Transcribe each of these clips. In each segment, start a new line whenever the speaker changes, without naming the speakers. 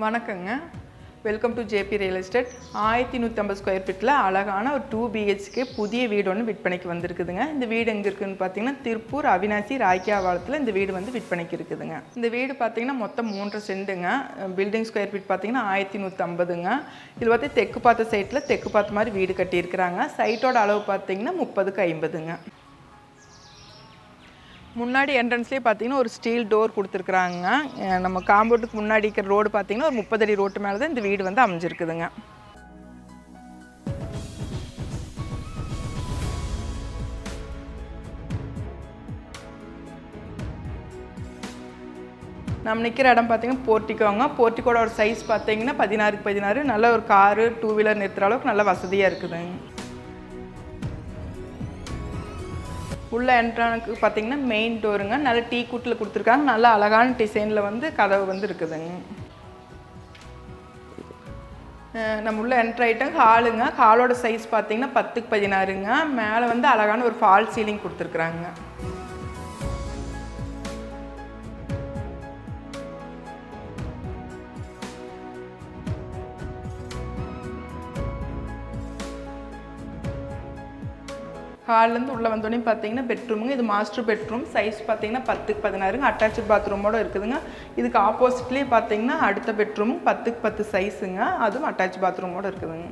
வணக்கங்க. Welcome to JP real estate ஆயிரத்தி நூற்றம்பது ஸ்கொயர் ஃபீட்டில் அழகான ஒரு டூ பிஹெச்கே புதிய வீடு ஒன்று விற்பனைக்கு வந்திருக்குதுங்க. இந்த வீடு எங்கே இருக்குதுன்னு பார்த்தீங்கன்னா திருப்பூர் அவினாசி ராய்க்காவாளத்தில் இந்த வீடு வந்து விற்பனைக்கு இருக்குதுங்க. இந்த வீடு பார்த்தீங்கன்னா மொத்தம் மூன்று செண்டுங்க. பில்டிங் ஸ்கொயர் ஃபீட் பார்த்தீங்கன்னா ஆயிரத்தி நூற்றம்பதுங்க இது வந்து தெற்கு பார்த்த சைட்டில் தெற்கு பார்த்த மாதிரி வீடு கட்டியிருக்கிறாங்க. சைட்டோட அளவு பார்த்தீங்கன்னா முப்பதுக்கு ஐம்பதுங்க. முன்னாடி என்ட்ரன்ஸ்லேயே பார்த்தீங்கன்னா ஒரு ஸ்டீல் டோர் கொடுத்துருக்குறாங்க. நம்ம காம்பவுண்டுக்கு முன்னாடி இருக்கிற ரோடு பார்த்தீங்கன்னா ஒரு முப்பது அடி ரோட்டு மேலே தான் இந்த வீடு வந்து அமைஞ்சிருக்குதுங்க. நம்ம நிற்கிற இடம் பார்த்தீங்கன்னா போர்ட்டிக்கோங்க போர்ட்டிக்கோட ஒரு சைஸ் பார்த்தீங்கன்னா பதினாறுக்கு பதினாறு. நல்ல ஒரு காரு டூ வீலர் நிறுத்துகிற அளவுக்கு நல்ல வசதியாக இருக்குதுங்க. உள்ளே என்ட்ரானுக்கு பார்த்தீங்கன்னா மெயின் டோருங்க நல்ல டீ கூட்டில் கொடுத்துருக்காங்க. நல்ல அழகான டிசைனில் வந்து கதவு வந்து இருக்குதுங்க. நம்ம உள்ள என்ட்ரு ஆகிட்டோம் ஹாலுங்க ஹாலோட சைஸ் பார்த்தீங்கன்னா பத்துக்கு பதினாறுங்க. மேலே வந்து அழகான ஒரு ஃபால் சீலிங் கொடுத்துருக்குறாங்க. ஹால்லேருந்து உள்ளே வந்தோடனே பார்த்தீங்கன்னா பெட்ரூமுங்க. இது மாஸ்டர் பெட்ரூம். சைஸ் பார்த்தீங்கன்னா பத்துக்கு பதினாறுங்க. அட்டாச்சு பாத்ரூமோட இருக்குதுங்க. இதுக்கு ஆப்போசிட்லேயே பார்த்தீங்கன்னா அடுத்த பெட்ரூமும் பத்துக்கு பத்து சைஸுங்க. அதுவும் அட்டாச் பாத்ரூமோட இருக்குதுங்க.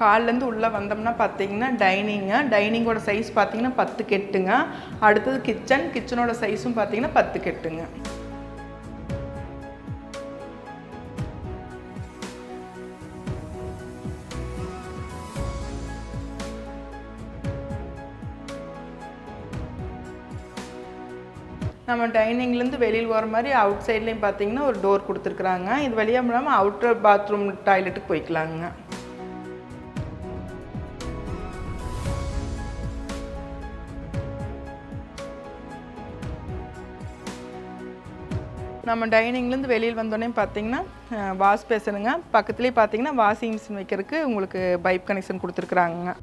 ஹால்லேருந்து உள்ளே வந்தோம்னா பார்த்தீங்கன்னா டைனிங்கு. டைனிங்கோட சைஸ் பார்த்தீங்கன்னா பத்து கெட்டுங்க. அடுத்தது கிச்சன் கிச்சனோட சைஸும் பார்த்தீங்கன்னா பத்து கெட்டுங்க. நம்ம டைனிங்லேருந்து வெளியில் வர மாதிரி அவுட் சைட்லேயும் பார்த்தீங்கன்னா ஒரு டோர் கொடுத்துருக்குறாங்க. இது வழியாக இல்லாமல் அவுட்டர் பாத்ரூம் டாய்லெட்டுக்கு போய்க்கலாங்க. நம்ம டைனிங்லேருந்து வெளியில் வந்தோடனே பார்த்தீங்கன்னா வாஷ் பேசணுங்க. பக்கத்துலேயே பார்த்தீங்கன்னா வாஷிங் மிஷின் வைக்கிறதுக்கு உங்களுக்கு பைப் கனெக்ஷன் கொடுத்துருக்குறாங்க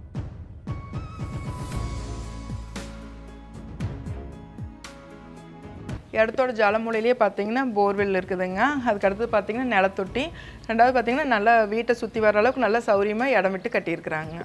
இடத்தோட ஜலமூலையிலேயே பார்த்தீங்கன்னா போர்வெல் இருக்குதுங்க. அதுக்கு அடுத்தது பார்த்தீங்கன்னா நிலத்தொட்டி. ரெண்டாவது பார்த்தீங்கன்னா நல்லா வீட்டை சுற்றி வர அளவுக்கு நல்லா சௌரியமாக இடம் விட்டு கட்டியிருக்கிறாங்க.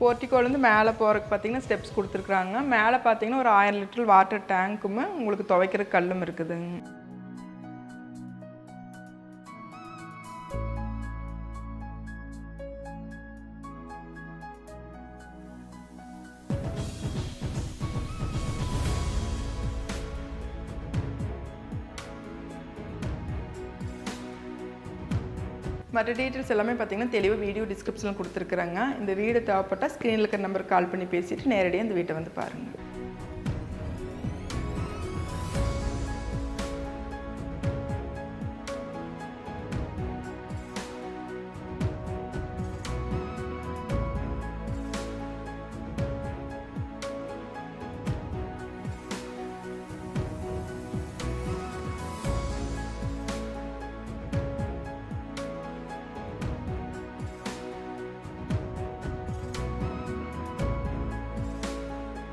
போர்ட்டிக்கோலேருந்து மேலே போகிறதுக்கு பார்த்தீங்கன்னா ஸ்டெப்ஸ் கொடுத்துருக்குறாங்க. மேலே பார்த்தீங்கன்னா ஒரு ஆயிரம் லிட்டர் வாட்டர் டேங்க்குமே உங்களுக்கு துவைக்கிற கல்லும் இருக்குதுங்க மற்ற டீட்டெயில்ஸ் எல்லாமே பார்த்தீங்கன்னா தெளிவாக வீடியோ டிஸ்கிரிப்ஷனில் கொடுத்துருக்குறாங்க. இந்த வீடு தேவைப்பட்டால் ஸ்க்ரீனில் இருக்கிற நம்பருக்கு கால் பண்ணி பேசிவிட்டு நேரடியாக இந்த வீட்டை வந்து பாருங்கள்